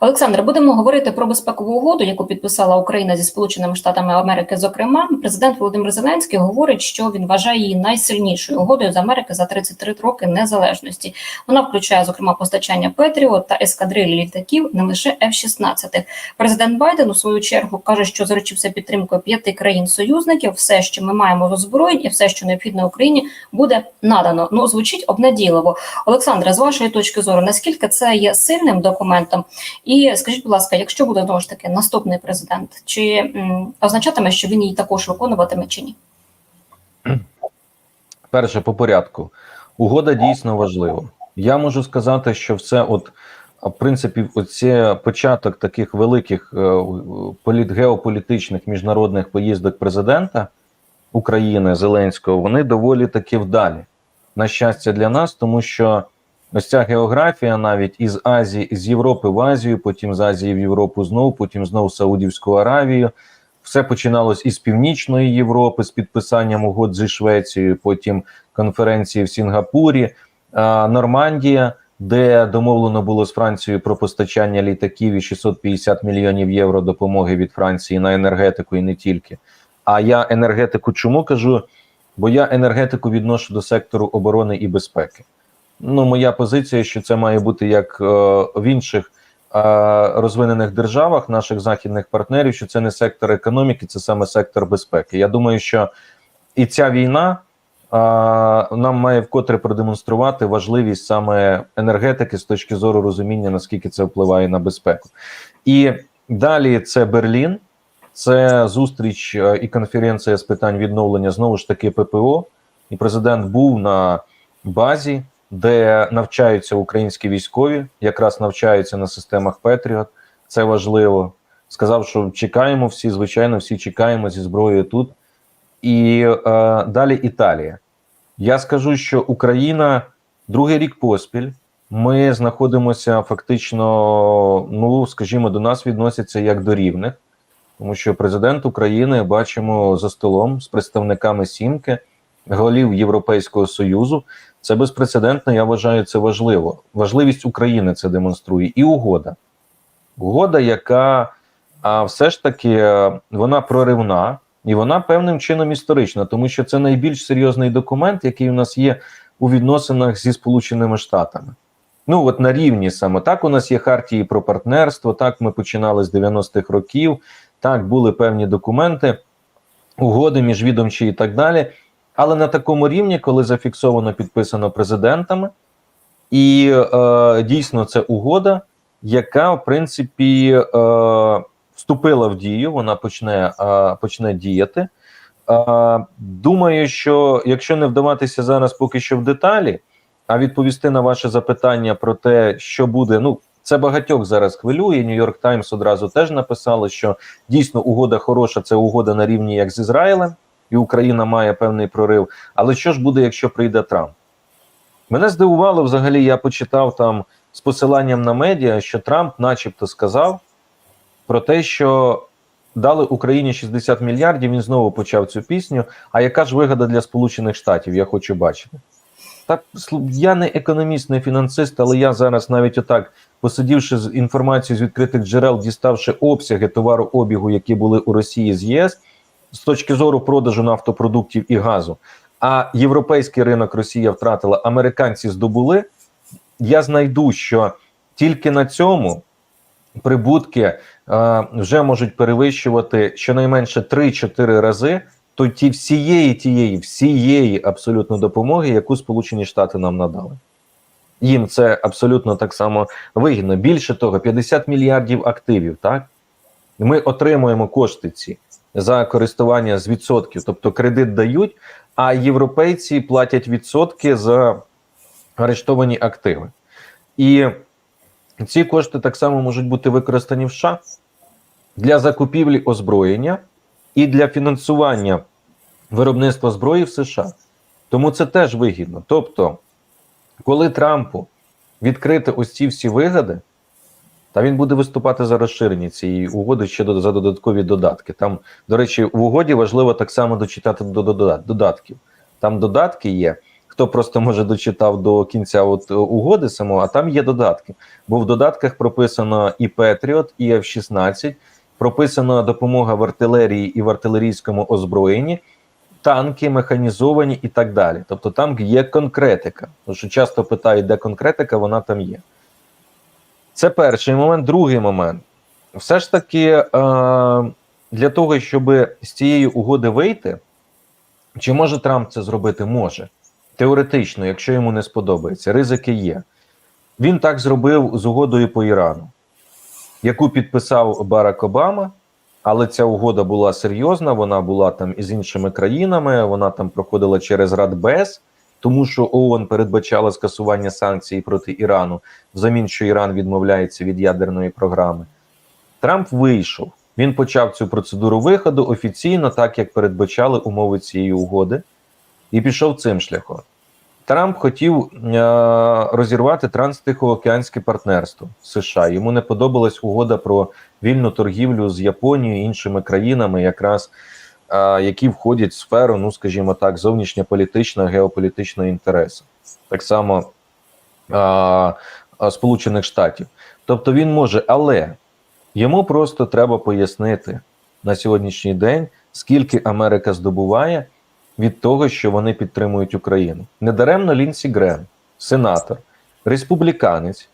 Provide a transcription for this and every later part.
Олександре, будемо говорити про безпекову угоду, яку підписала Україна зі Сполученими Штатами Америки. Зокрема, президент Володимир Зеленський говорить, що він вважає її найсильнішою угодою з Америки за 33 роки незалежності. Вона включає зокрема постачання Петріо та ескадрилі літаків, не лише F-16. Президент Байден у свою чергу каже, що заручився підтримкою п'яти країн-союзників. Все, що ми маємо з озброєнь, і все, що необхідно Україні, буде надано. Ну звучить обнадійливо. Олександре, з вашої точки зору, наскільки це є сильним документом? І скажіть, будь ласка, якщо буде знову ж таки наступний президент, чи означатиме, що він її також виконуватиме чи ні? Перше по порядку. Угода дійсно важлива. Я можу сказати, що все, от в принципі, оце початок таких великих е, політ, геополітичних міжнародних поїздок президента України Зеленського, вони доволі таки вдалі. На щастя, для нас, тому що ось ця географія навіть із Азії, з Європи в Азію, потім з Азії в Європу знову, потім знову Саудівську Аравію. Все починалось із Північної Європи з підписанням угод зі Швецією, потім конференції в Сінгапурі, Нормандія, де домовлено було з Францією про постачання літаків і 650 мільйонів євро допомоги від Франції на енергетику і не тільки. А я енергетику чому кажу? Бо я енергетику відношу до сектору оборони і безпеки. Ну, моя позиція, що це має бути як е, в інших е, розвинених державах, наших західних партнерів, що це не сектор економіки, це саме сектор безпеки. Я думаю, що і ця війна е, нам має вкотре продемонструвати важливість саме енергетики з точки зору розуміння, наскільки це впливає на безпеку. І далі це Берлін, це зустріч е, і конференція з питань відновлення знову ж таки ППО. І президент був на базі де навчаються українські військові, якраз навчаються на системах Петріот. Це важливо. Сказав, що чекаємо всі, звичайно, всі чекаємо зі зброєю тут. І е, далі Італія. Я скажу, що Україна другий рік поспіль. Ми знаходимося фактично, ну скажімо, до нас відносяться як до рівних, тому що президент України бачимо за столом з представниками Сімки, голів Європейського Союзу. Це безпрецедентно. Я вважаю це важливо. Важливість України це демонструє і угода. Угода, яка а, все ж таки вона проривна і вона певним чином історична, тому що це найбільш серйозний документ, який у нас є у відносинах зі Сполученими Штатами. Ну, от на рівні саме так, у нас є хартії про партнерство. Так, ми починали з 90-х років. Так, були певні документи, угоди міжвідомчі і так далі. Але на такому рівні, коли зафіксовано підписано президентами, і е, дійсно це угода, яка в принципі е, вступила в дію, вона почне е, почне діяти. Е, думаю, що якщо не вдаватися зараз поки що в деталі, а відповісти на ваше запитання про те, що буде, ну це багатьох зараз хвилює. Нью-Йорк Таймс одразу теж написали, що дійсно угода хороша, це угода на рівні як з Ізраїлем і Україна має певний прорив. Але що ж буде, якщо прийде Трамп? Мене здивувало взагалі, я почитав там з посиланням на медіа, що Трамп, начебто, сказав про те, що дали Україні 60 мільярдів. Він знову почав цю пісню. А яка ж вигода для Сполучених Штатів? Я хочу бачити. Так, я не економіст, не фінансист, але я зараз навіть отак, посидівши з інформацією з відкритих джерел, діставши обсяги товарообігу, які були у Росії з ЄС з точки зору продажу нафтопродуктів і газу, а європейський ринок Росія втратила, американці здобули. Я знайду, що тільки на цьому прибутки е, вже можуть перевищувати щонайменше 3-4 рази то ті всієї тієї, всієї абсолютно допомоги, яку Сполучені Штати нам надали. Їм це абсолютно так само вигідно. Більше того, 50 мільярдів активів. Так ми отримуємо кошти ці за користування з відсотків, тобто кредит дають, а європейці платять відсотки за арештовані активи. І ці кошти так само можуть бути використані в США для закупівлі озброєння і для фінансування виробництва зброї в США. Тому це теж вигідно. Тобто, коли Трампу відкрити ось ці всі вигоди, та він буде виступати за розширення цієї угоди ще за додаткові додатки. Там, до речі, в угоді важливо так само дочитати до додатків. Там додатки є. хто просто може дочитав до кінця от е, угоди самого, а там є додатки. Бо в додатках прописано і Петріот, і F-16, прописана допомога в артилерії і в артилерійському озброєнні, танки, механізовані і так далі. Тобто там є конкретика. Тому що часто питають, де конкретика, вона там є. Це перший момент. Другий момент. Все ж таки, е, для того, щоб з цієї угоди вийти, чи може Трамп це зробити? Може. Теоретично, якщо йому не сподобається, ризики є. Він так зробив з угодою по Ірану, яку підписав Барак Обама, але ця угода була серйозна, вона була там із іншими країнами, вона там проходила через Радбез, тому що ООН передбачала скасування санкцій проти Ірану, взамін, що Іран відмовляється від ядерної програми. Трамп вийшов. Він почав цю процедуру виходу офіційно, так як передбачали умови цієї угоди, і пішов цим шляхом. Трамп хотів е- розірвати транстихоокеанське партнерство США. Йому не подобалась угода про вільну торгівлю з Японією і іншими країнами, якраз які входять в сферу, ну скажімо так, зовнішньополітичного геополітичного інтересу, так само е- Сполучених Штатів. Тобто він може, але йому просто треба пояснити на сьогоднішній день, скільки Америка здобуває від того, що вони підтримують Україну. Недаремно Лінсі Грем, сенатор, республіканець,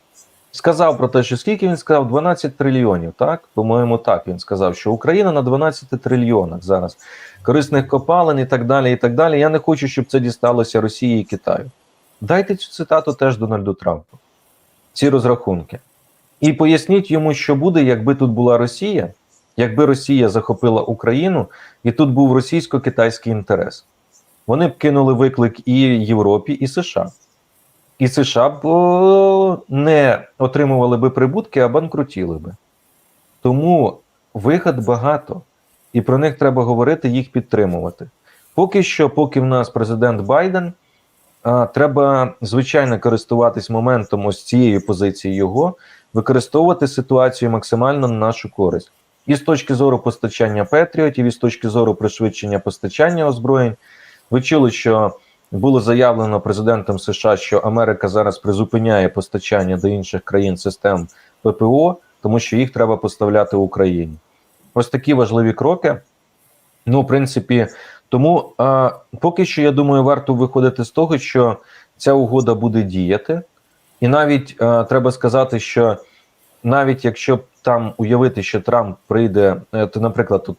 сказав про те, що скільки він сказав, 12 трильйонів. Так, по-моєму, так він сказав, що Україна на 12 трильйонах зараз корисних копалин і так далі. І так далі. Я не хочу, щоб це дісталося Росії і Китаю. Дайте цю цитату теж Дональду Трампу. Ці розрахунки. І поясніть йому, що буде, якби тут була Росія, якби Росія захопила Україну, і тут був російсько-китайський інтерес. Вони б кинули виклик і Європі, і США. І США б не отримували би прибутки, а банкрутіли би. Тому вигад багато, і про них треба говорити, їх підтримувати. Поки що, поки в нас президент Байден, треба звичайно користуватись моментом ось цієї позиції його, використовувати ситуацію максимально на нашу користь. І з точки зору постачання Петріотів, і з точки зору пришвидшення постачання озброєнь. Ви чули, що було заявлено президентом США, що Америка зараз призупиняє постачання до інших країн систем ППО, тому що їх треба поставляти Україні. Ось такі важливі кроки. Ну, в принципі, тому а, поки що я думаю, варто виходити з того, що ця угода буде діяти, і навіть а, треба сказати, що навіть якщо там уявити, що Трамп прийде, е, то, наприклад, тут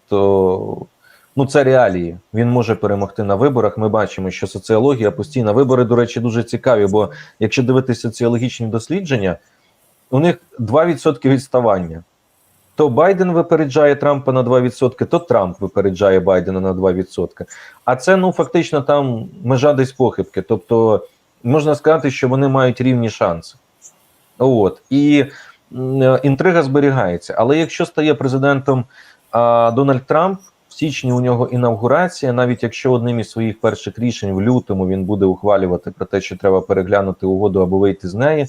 ну це реалії. Він може перемогти на виборах. Ми бачимо, що соціологія постійна вибори, до речі, дуже цікаві. Бо якщо дивитися соціологічні дослідження, у них 2% відставання. То Байден випереджає Трампа на 2%, то Трамп випереджає Байдена на 2%. А це ну фактично там межа десь похибки. Тобто можна сказати, що вони мають рівні шанси. От і інтрига зберігається. Але якщо стає президентом а, Дональд Трамп, січні у нього інавгурація, навіть якщо одним із своїх перших рішень в лютому він буде ухвалювати про те, що треба переглянути угоду або вийти з неї,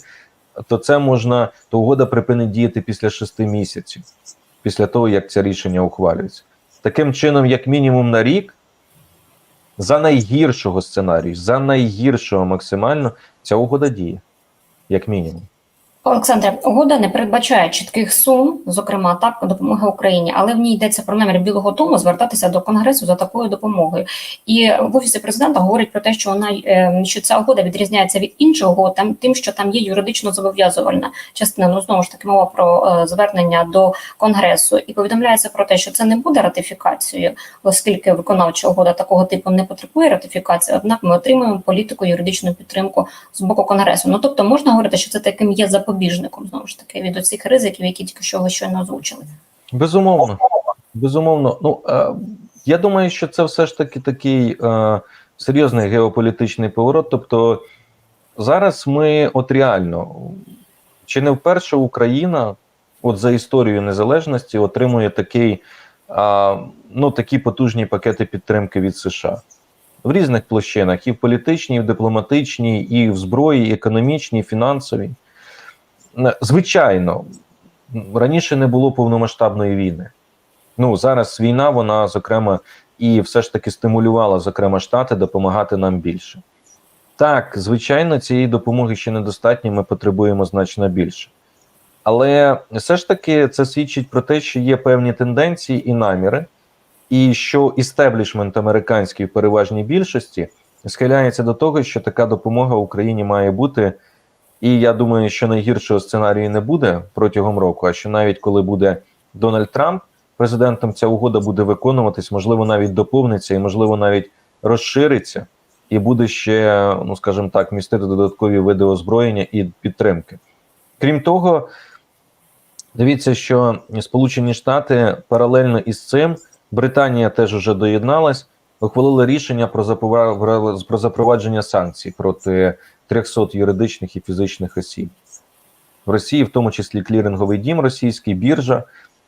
то це можна, то угода припинить діяти після шести місяців, після того як це рішення ухвалюється. Таким чином, як мінімум на рік, за найгіршого сценарію, за найгіршого максимально, ця угода діє, як мінімум. Олександре, угода не передбачає чітких сум, зокрема так допомоги Україні, але в ній йдеться про намір Білого Дому звертатися до Конгресу за такою допомогою. І в офісі президента говорить про те, що вона е, що ця угода відрізняється від іншого там тим, що там є юридично зобов'язувальна частина. Ну знову ж таки мова про е, звернення до Конгресу, і повідомляється про те, що це не буде ратифікацією, оскільки виконавча угода такого типу не потребує ратифікації. Однак ми отримуємо політику юридичну підтримку з боку Конгресу. Ну тобто можна говорити, що це таким є запобіжником знову ж таки від оцих ризиків, які тільки що ви щойно озвучили. Безумовно, безумовно. Ну е, я думаю, що це все ж таки такий е, серйозний геополітичний поворот. Тобто зараз ми, от реально, чи не вперше Україна, от за історію незалежності, отримує такий, е, ну, такі потужні пакети підтримки від США в різних площинах: і в політичній, і в дипломатичній, і в зброї, і економічній, і фінансовій. Звичайно, раніше не було повномасштабної війни. Ну зараз війна, вона зокрема і все ж таки стимулювала, зокрема, штати допомагати нам більше. Так, звичайно, цієї допомоги ще недостатньо, ми потребуємо значно більше. Але все ж таки це свідчить про те, що є певні тенденції і наміри, і що істеблішмент американський в переважній більшості схиляється до того, що така допомога Україні має бути. І я думаю, що найгіршого сценарію не буде протягом року, а що навіть коли буде Дональд Трамп президентом, ця угода буде виконуватись, можливо, навіть доповниться і, можливо, навіть розшириться, і буде ще, ну скажімо так, містити додаткові види озброєння і підтримки. Крім того, дивіться, що Сполучені Штати паралельно із цим Британія теж уже доєдналась, ухвалили рішення про запровадження санкцій проти 300 юридичних і фізичних осіб. В Росії, в тому числі кліринговий дім російський, біржа,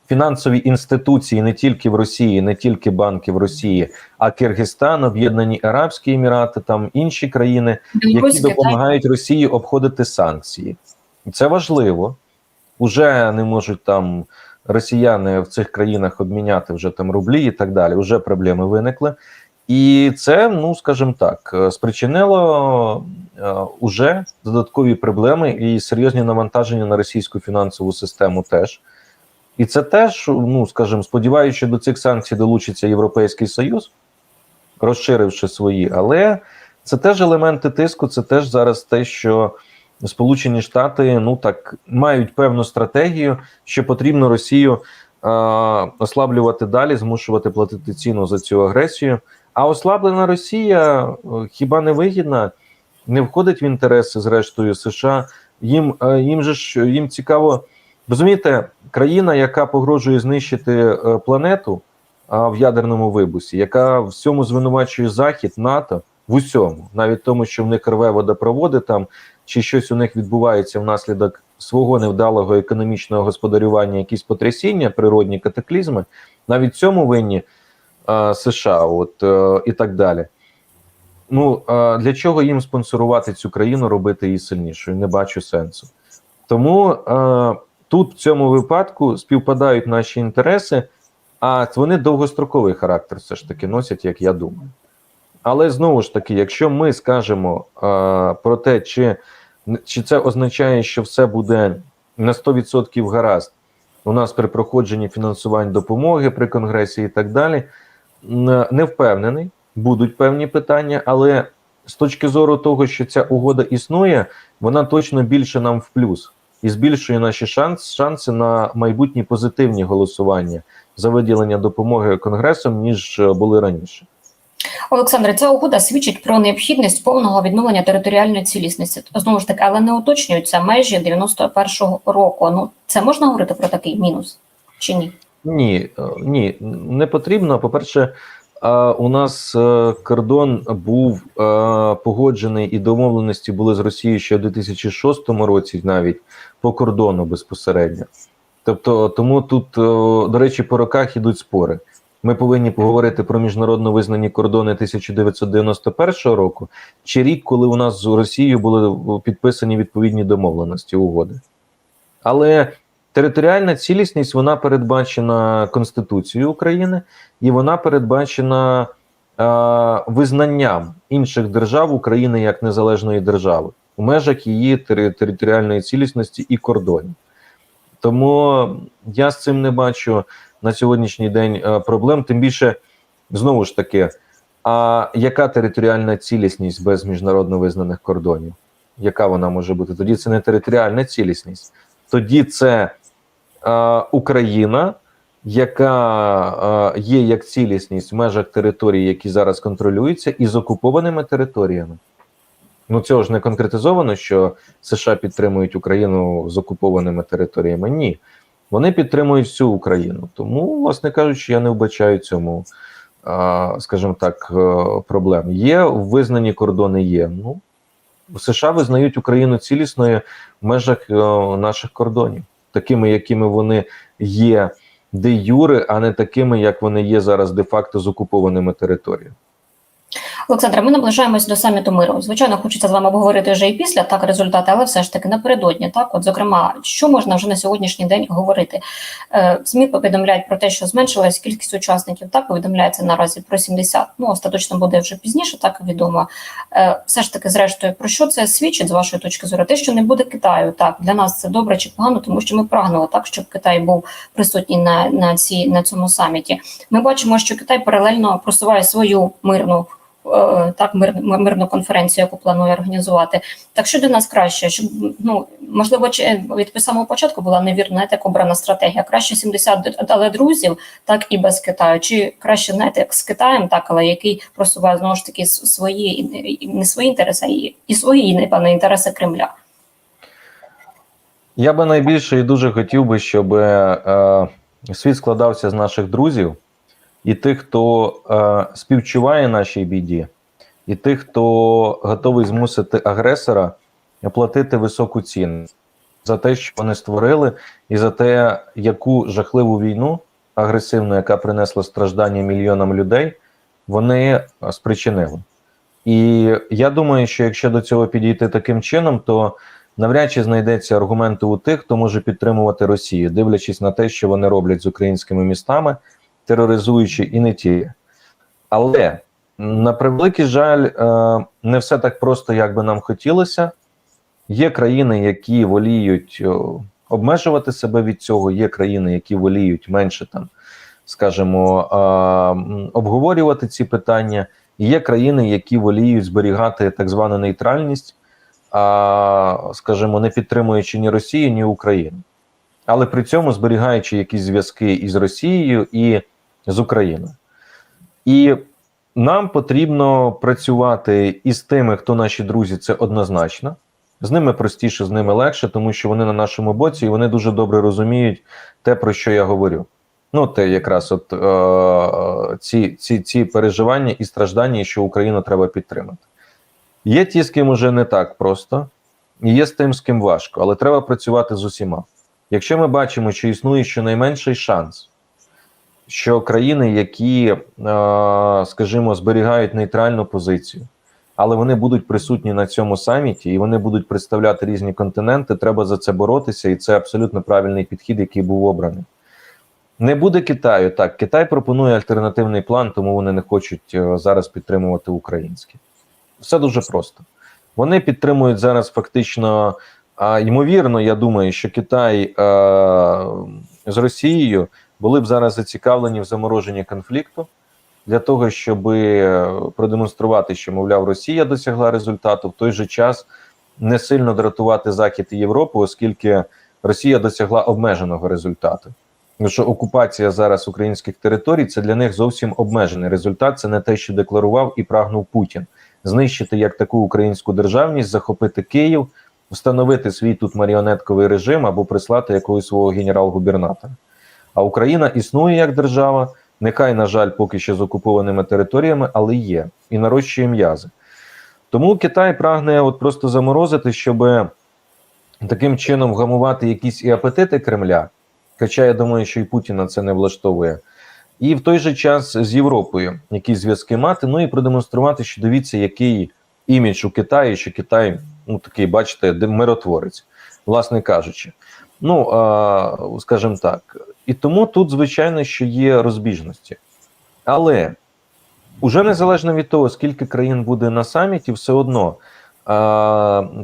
фінансові інституції не тільки в Росії, не тільки банки в Росії, а Киргизстан, Об'єднані Арабські Емірати, там інші країни, які допомагають Росії обходити санкції. І це важливо. Уже не можуть там росіяни в цих країнах обміняти вже там рублі і так далі. Уже проблеми виникли. І це, ну скажімо так, е, спричинило е, уже додаткові проблеми і серйозні навантаження на російську фінансову систему теж. І це теж, ну скажімо, що до цих санкцій долучиться Європейський Союз, розширивши свої, але це теж елементи тиску, це теж зараз те, що Сполучені Штати ну так мають певну стратегію, що потрібно Росію е, ослаблювати далі, змушувати платити ціну за цю агресію. А ослаблена Росія е, хіба не вигідна, не входить в інтереси зрештою США. Їм е, їм же ж їм цікаво розумієте, країна, яка погрожує знищити е, планету в ядерному вибусі, яка всьому звинувачує Захід, НАТО в усьому, навіть тому, що в них рве водопроводи там, чи щось у них відбувається внаслідок свого невдалого економічного господарювання, якісь потрясіння, природні катаклізми, навіть цьому винні США, от е, і так далі. Ну для чого їм спонсорувати цю країну, робити її сильнішою? Не бачу сенсу. Тому тут в цьому випадку співпадають наші інтереси, а вони довгостроковий характер все ж таки носять, як я думаю. Але знову ж таки, якщо ми скажемо про те, чи, чи це означає, що все буде на 100% гаразд у нас при проходженні фінансувань допомоги при конгресі і так далі, не впевнений, будуть певні питання, але з точки зору того, що ця угода існує, вона точно більше нам в плюс і збільшує наші шанс, шанси на майбутні позитивні голосування за виділення допомоги конгресом, ніж е, були раніше. Олександре, ця угода свідчить про необхідність повного відновлення територіальної цілісності. Знову ж таки, але не уточнюються межі 91-го року. Ну це можна говорити про такий мінус чи ні? Ні, е, ні, не потрібно. По-перше, е, у нас е, кордон був погоджений і домовленості були з Росією ще в 2006 році, навіть по кордону безпосередньо. Тобто, тому тут, до речі, по роках ідуть спори. Ми повинні поговорити про міжнародно визнані кордони 1991 року чи рік, коли у нас з Росією були підписані відповідні домовленості угоди. Але територіальна цілісність вона передбачена Конституцією України і вона передбачена е, визнанням інших держав України як незалежної держави у межах її тери- територіальної цілісності і кордонів. Тому я з цим не бачу на сьогоднішній день е, проблем. Тим більше, знову ж таки, а яка територіальна цілісність без міжнародно визнаних кордонів? Яка вона може бути? Тоді це не територіальна цілісність, тоді це Україна, яка є як цілісність в межах територій, які зараз контролюються, і з окупованими територіями. Ну, цього ж не конкретизовано, що США підтримують Україну з окупованими територіями. Ні, вони підтримують всю Україну. Тому, власне кажучи, я не вбачаю цьому, скажімо так, е, проблем. Є визнані кордони. Є. Ну США визнають Україну цілісною в межах е, наших кордонів, такими, якими вони є де юри, а не такими, як вони є зараз де-факто з окупованими територіями. Олександре, ми наближаємось до саміту миру. Звичайно, хочеться з вами обговорити вже і після так результати, але все ж таки напередодні. Так, от зокрема, що можна вже на сьогоднішній день говорити? Е, ЗМІ повідомляють про те, що зменшилась кількість учасників. Так повідомляється наразі про 70. Ну остаточно буде вже пізніше, так відомо. Е, все ж таки, зрештою, про що це свідчить з вашої точки зору? Те, що не буде Китаю, так для нас це добре чи погано, тому що ми прагнули так, щоб Китай був присутній на, на цій на цьому саміті. Ми бачимо, що Китай паралельно просуває свою мирну. Е, Так, мир, мирну конференцію, яку планує організувати. Так що для нас краще, щоб ну можливо, від самого початку була невірна як обрана стратегія. Краще 70 дали друзів, так і без Китаю. Чи краще знаєте, як з Китаєм, так але який просуває знову ж таки свої і не свої інтереси, і, і свої напевно, інтереси Кремля. Я би найбільше і дуже хотів би, щоб е, світ складався з наших друзів і тих, хто е, співчуває нашій біді, і тих, хто готовий змусити агресора платити високу ціну за те, що вони створили, і за те, яку жахливу війну агресивну, яка принесла страждання мільйонам людей, вони спричинили. І я думаю, що якщо до цього підійти таким чином, то навряд чи знайдеться аргументи у тих, хто може підтримувати Росію, дивлячись на те, що вони роблять з українськими містами, тероризуючи і не ті. Але на превеликий жаль, е, не все так просто, як би нам хотілося. Є країни, які воліють обмежувати себе від цього, є країни, які воліють менше там, скажімо, обговорювати ці питання. Є країни, які воліють зберігати так звану нейтральність, а, скажімо, не підтримуючи ні Росію, ні Україну, але при цьому зберігаючи якісь зв'язки із Росією і з Україною. І нам потрібно працювати із тими, хто наші друзі, це однозначно. З ними простіше, з ними легше, тому що вони на нашому боці і вони дуже добре розуміють те, про що я говорю. Ну, те якраз от е, ці ці, ці переживання і страждання, що Україну треба підтримати. Є ті, з ким уже не так просто, і є з тим, з ким важко, але треба працювати з усіма. Якщо ми бачимо, що існує щонайменший шанс, що країни, які, е, скажімо, зберігають нейтральну позицію, але вони будуть присутні на цьому саміті і вони будуть представляти різні континенти, треба за це боротися, і це абсолютно правильний підхід, який був обраний. Не буде Китаю. Так, Китай пропонує альтернативний план, тому вони не хочуть е, зараз підтримувати українське. Все дуже просто. Вони підтримують зараз фактично, а, ймовірно, я думаю, що Китай а, з Росією були б зараз зацікавлені в замороженні конфлікту для того, щоб е, продемонструвати, що, мовляв, Росія досягла результату, в той же час не сильно дратувати Захід і Європу, оскільки Росія досягла обмеженого результату. Тому що окупація зараз українських територій це для них зовсім обмежений результат. Це не те, що декларував і прагнув Путін знищити як таку українську державність, захопити Київ, встановити свій тут маріонетковий режим або прислати якогось свого генерал-губернатора. А Україна існує як держава, нехай, на жаль, поки що з окупованими територіями, але є і нарощує м'язи. Тому Китай прагне от просто заморозити, щоб таким чином вгамувати якісь і апетити Кремля. Хоча я думаю, що і Путіна це не влаштовує, і в той же час з Європою якісь зв'язки мати. Ну і продемонструвати, що дивіться, який імідж у Китаї, що Китай, ну такий, бачите, миротворець, власне кажучи. Ну скажімо так, і тому тут, звичайно, що є розбіжності. Але уже незалежно від того, скільки країн буде на саміті, все одно.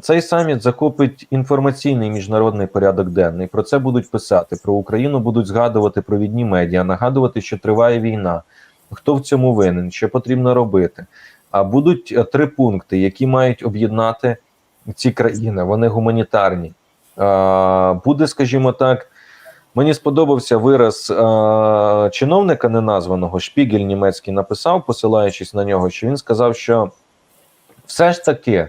Цей саміт захопить інформаційний міжнародний порядок денний. Про це будуть писати. Про Україну будуть згадувати провідні медіа, нагадувати, що триває війна, хто в цьому винен, що потрібно робити. А будуть е, три пункти, які мають об'єднати ці країни. Вони гуманітарні. Буде, скажімо так. Мені сподобався вираз е, чиновника неназваного Шпігель німецький написав, посилаючись на нього, що він сказав, що все ж таки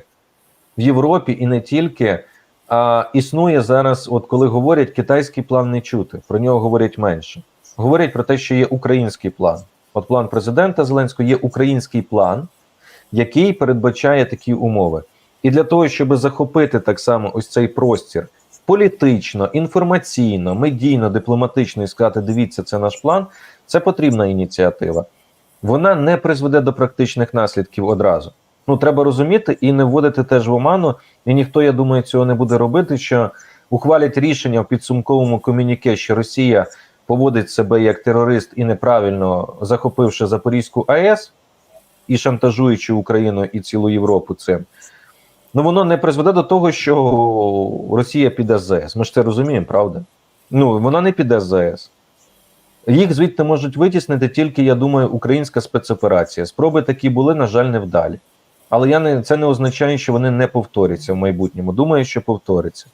в Європі і не тільки а, існує зараз, от коли говорять китайський план не чути, про нього говорять менше. Говорять про те, що є український план. От план президента Зеленського є український план, який передбачає такі умови. І для того, щоб захопити так само ось цей простір політично, інформаційно, медійно, дипломатично і сказати, дивіться, це наш план, це потрібна ініціатива. вона не призведе до практичних наслідків одразу. Ну, треба розуміти і не вводити теж в оману, і ніхто, я думаю, цього не буде робити, що ухвалять рішення в підсумковому комюніке, що Росія поводить себе як терорист і неправильно захопивши Запорізьку АЕС і шантажуючи Україну і цілу Європу цим. Ну, воно не призведе до того, що Росія піде з ЗАЕС. Ми ж це розуміємо, правда? Ну, вона не піде з ЗАЕС. Їх звідти можуть витіснити тільки, я думаю, українська спецоперація. Спроби такі були, на жаль, невдалі. Але я не, це не означає, що вони не повторяться в майбутньому. Думаю, що повторяться.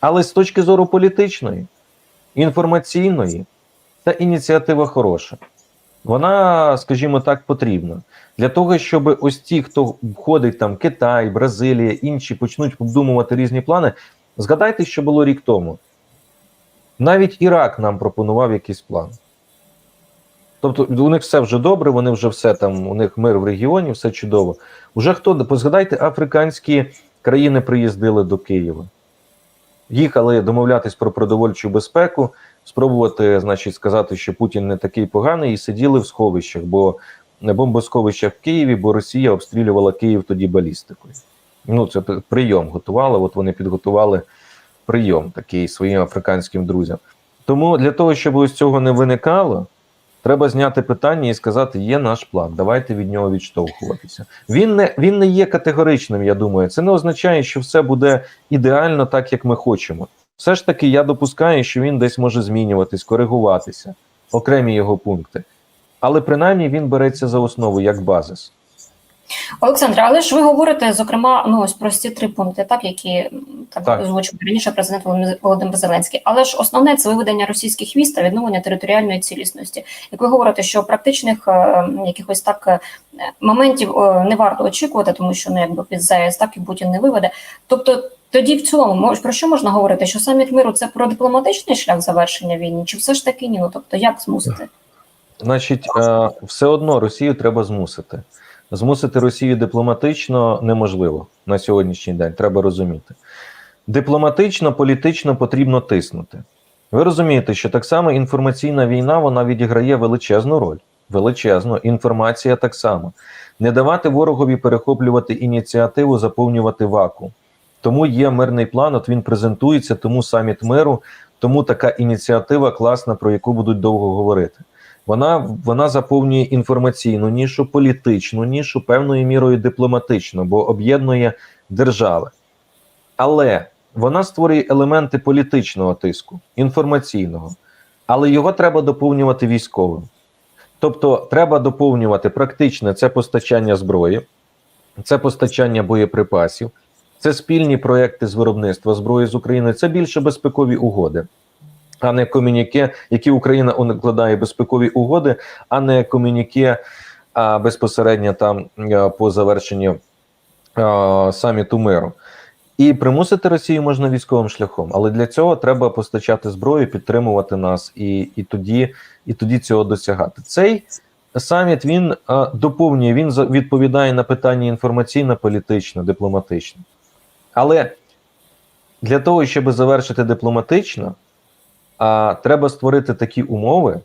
Але з точки зору політичної, інформаційної, та ініціатива хороша. Вона, скажімо так, потрібна для того, щоб ось ті, хто входить там Китай, Бразилія, інші почнуть обдумувати різні плани. Згадайте, що було рік тому. Навіть Ірак нам пропонував якийсь план. Тобто у них все вже добре, вони вже все там, у них мир в регіоні, все чудово. Уже хто згадайте, африканські країни приїздили до Києва, їхали домовлятись про продовольчу безпеку, спробувати, значить, сказати, що Путін не такий поганий, і сиділи в сховищах, бо на бомбосховищах в Києві, бо Росія обстрілювала Київ тоді балістикою. Ну, це прийом готували. От вони підготували прийом такий своїм африканським друзям. Тому для того, щоб ось цього не виникало, треба зняти питання і сказати: є наш план, давайте від нього відштовхуватися. Він не він не є категоричним, я думаю. Це не означає, що все буде ідеально так, як ми хочемо. Все ж таки, я допускаю, що він десь може змінюватись, коригуватися, окремі його пункти. Але принаймні він береться за основу як базис. Олександре, але ж ви говорите, зокрема, ну ось про ці три пункти, так які так, Так. озвучив раніше президент Володимир- Зеленський. Але ж основне це виведення російських військ та відновлення територіальної цілісності. Як ви говорите, що практичних е, якихось так е, моментів е, не варто очікувати, тому що ну якби під ЗАЕС так і Путін не виведе. Тобто. Тоді в цілому про що можна говорити? Що саміт миру це про дипломатичний шлях завершення війни, чи все ж таки ні? Ну тобто, як змусити? Значить, е, все одно Росію треба змусити. Змусити Росію дипломатично неможливо на сьогоднішній день, треба розуміти. Дипломатично, політично потрібно тиснути. Ви розумієте, що так само інформаційна війна вона відіграє величезну роль. Величезну. Інформація так само. Не давати ворогові перехоплювати ініціативу, заповнювати вакуум. Тому є мирний план, от він презентується, тому саміт миру, тому така ініціатива класна, про яку будуть довго говорити. Вона, вона заповнює інформаційну нішу, політичну нішу, певною мірою дипломатичну, бо об'єднує держави. Але вона створює елементи політичного тиску, інформаційного, але його треба доповнювати військовим. Тобто, треба доповнювати практичне це постачання зброї, це постачання боєприпасів, це спільні проекти з виробництва зброї з України, це більше безпекові угоди а не комюніке, які Україна укладає безпекові угоди, а не комюніке а безпосередньо там е, по завершенню а, саміту миру. І примусити Росію можна військовим шляхом, але для цього треба постачати зброю, підтримувати нас, і і, тоді і тоді цього досягати. Цей саміт він а, доповнює, він відповідає на питання інформаційно-політичне, дипломатичне. Але для того, щоб завершити дипломатично, а треба створити такі умови,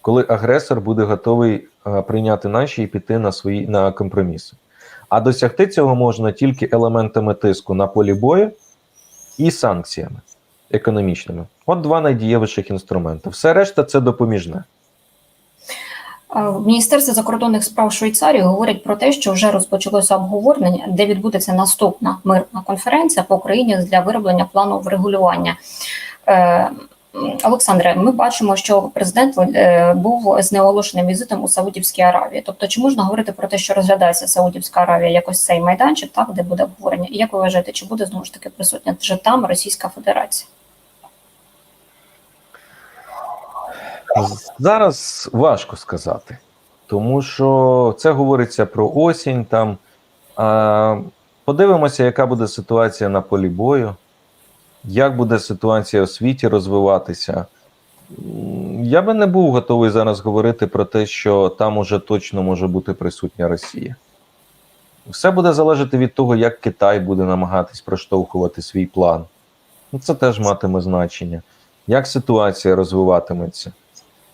коли агресор буде готовий а, прийняти наші і піти на свої на компроміси. А досягти цього можна тільки елементами тиску на полі бою і санкціями економічними. От два найдієвіших інструменти. Все решта це допоміжне. В Міністерстві закордонних справ Швейцарії говорять про те, що вже розпочалося обговорення, де відбудеться наступна мирна конференція по Україні для вироблення плану врегулювання. Е, Олександре, ми бачимо, що президент е, був з неоголошеним візитом у Саудівській Аравії. Тобто, чи можна говорити про те, що розглядається Саудівська Аравія якось цей майданчик, так де буде обговорення? І як ви вважаєте, чи буде знову ж таки присутня вже там Російська Федерація? Зараз важко сказати, тому що це говориться про осінь. Там а, подивимося, яка буде ситуація на полі бою, як буде ситуація у світі розвиватися. Я би не був готовий зараз говорити про те, що там уже точно може бути присутня Росія. Все буде залежати від того, як Китай буде намагатись проштовхувати свій план. Це теж матиме значення. Як ситуація розвиватиметься.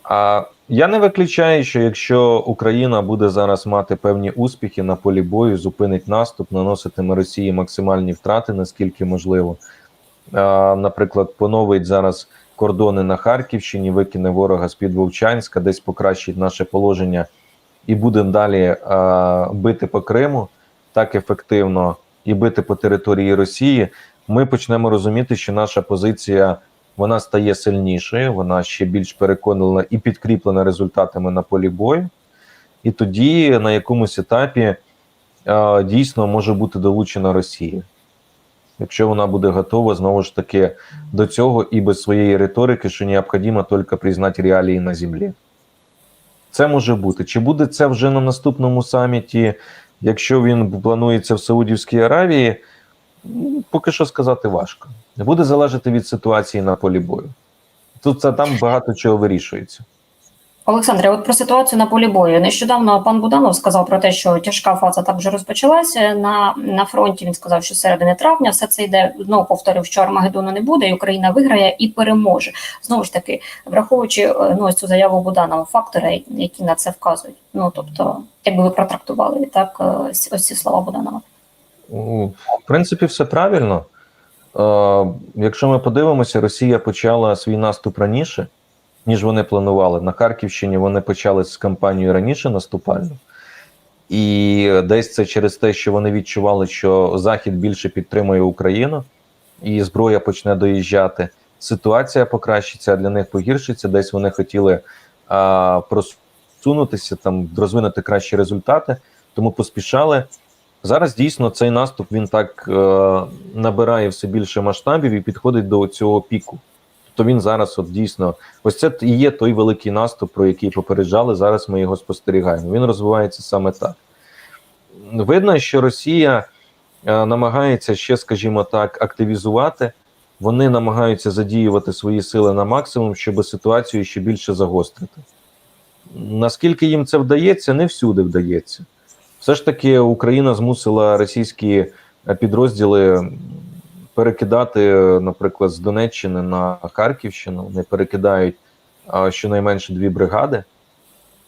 А я не виключаю, що якщо Україна буде зараз мати певні успіхи на полі бою, зупинить наступ, наноситиме Росії максимальні втрати, наскільки можливо. А, наприклад, поновить зараз кордони на Харківщині, викине ворога з-під Вовчанська, десь покращить наше положення і буде далі а, бити по Криму так ефективно і бити по території Росії, ми почнемо розуміти, що наша позиція вона стає сильнішою, вона ще більш переконана і підкріплена результатами на полі бою. І тоді на якомусь етапі е, дійсно може бути долучена Росія. Якщо вона буде готова знову ж таки до цього і без своєї риторики, що необхідно тільки признати реалії на землі. Це може бути. Чи буде це вже на наступному саміті, якщо він планується в Саудівській Аравії? Поки що сказати важко. Буде залежати від ситуації на полі бою. Тут це там багато чого вирішується. Олександре, от про ситуацію на полі бою. Нещодавно пан Буданов сказав про те, що тяжка фаза так вже розпочалася на, на фронті. Він сказав, що середини травня все це йде. Знову повторив, що Армагеддону не буде, і Україна виграє і переможе. Знову ж таки, враховуючи е, ну, ось цю заяву Буданова, фактори, які на це вказують. Ну тобто, якби ви протрактували так, е, ось ці слова Буданова. У, В принципі, все правильно. Е, якщо ми подивимося, Росія почала свій наступ раніше, ніж вони планували. На Харківщині вони почали з кампанією раніше наступальну. І десь це через те, що вони відчували, що Захід більше підтримує Україну, і зброя почне доїжджати. Ситуація покращиться, а для них погіршиться. Десь вони хотіли а, просунутися, там розвинути кращі результати, тому поспішали. Зараз дійсно цей наступ він так е, набирає все більше масштабів і підходить до цього піку. Тобто він зараз, от дійсно, ось це і є той великий наступ, про який попереджали. Зараз ми його спостерігаємо. Він розвивається саме так. Видно, що Росія е, намагається ще, скажімо так, активізувати. Вони намагаються задіювати свої сили на максимум, щоб ситуацію ще більше загострити. Наскільки їм це вдається, не всюди вдається. Все ж таки, Україна змусила російські е, підрозділи перекидати, наприклад, з Донеччини на Харківщину. Вони перекидають щонайменше дві бригади.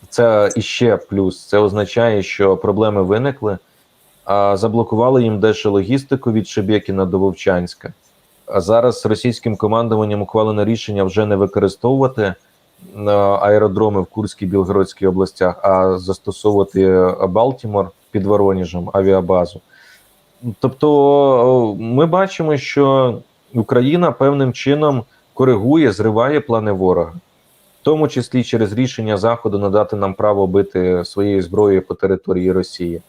Це іще плюс. Це означає, що проблеми виникли. А, заблокували їм дещо логістику від Шебекіна до Вовчанська. А зараз російським командуванням ухвалено рішення вже не використовувати е, аеродроми в Курській Білгородській областях, а застосовувати Балтімор під Воронежем авіабазу. Тобто, ми бачимо, що Україна певним чином коригує, зриває плани ворога, в тому числі через рішення Заходу надати нам право бити своєю зброєю по території Росії.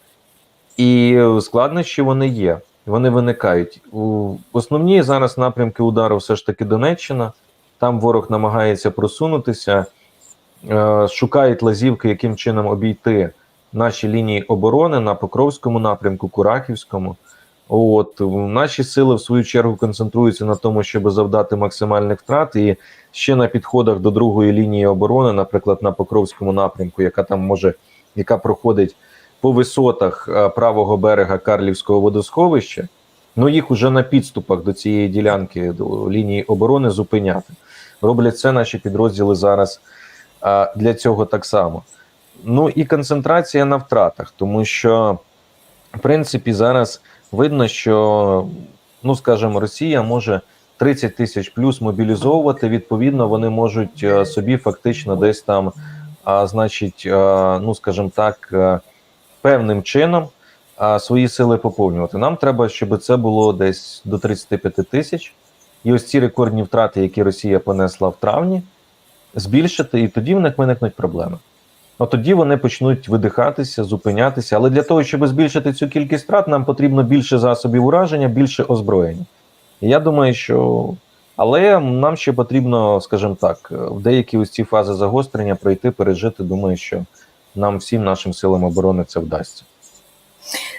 І складнощі вони є, вони виникають. Основні зараз напрямки удару все ж таки Донеччина. Там ворог намагається просунутися, е, шукають лазівки, яким чином обійти наші лінії оборони на Покровському напрямку, Курахівському. От наші сили в свою чергу концентруються на тому, щоб завдати максимальних втрат, і ще на підходах до другої лінії оборони, наприклад, на Покровському напрямку, яка там може, яка проходить по висотах е, правого берега Карлівського водосховища. Ну їх уже на підступах до цієї ділянки до лінії оборони зупиняти. Роблять це наші підрозділи зараз а, для цього так само. Ну і концентрація на втратах, тому що, в принципі, зараз видно, що, ну скажімо, Росія може 30 тисяч плюс мобілізовувати. Відповідно, вони можуть е, собі фактично десь там, а, значить, е, ну скажімо так, е, певним чином а, свої сили поповнювати. Нам треба, щоб це було десь до 35 тисяч. І ось ці рекордні втрати, які Росія понесла в травні, збільшити, і тоді в них виникнуть проблеми. От тоді вони почнуть видихатися, зупинятися. Але для того, щоб збільшити цю кількість втрат, нам потрібно більше засобів ураження, більше озброєння. І я думаю, що. Але нам ще потрібно, скажімо так, в деякі ось ці фази загострення пройти, пережити. Думаю, що нам всім нашим силам оборони це вдасться.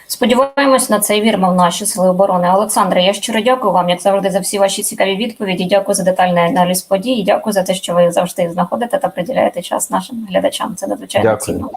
Сподіваємось на це і віримо в наші сили оборони. Олександре, я щиро дякую вам, як завжди, за всі ваші цікаві відповіді. Дякую за детальний аналіз подій. і Дякую за те, що ви завжди знаходите та приділяєте час нашим глядачам. Це надзвичайно цінно.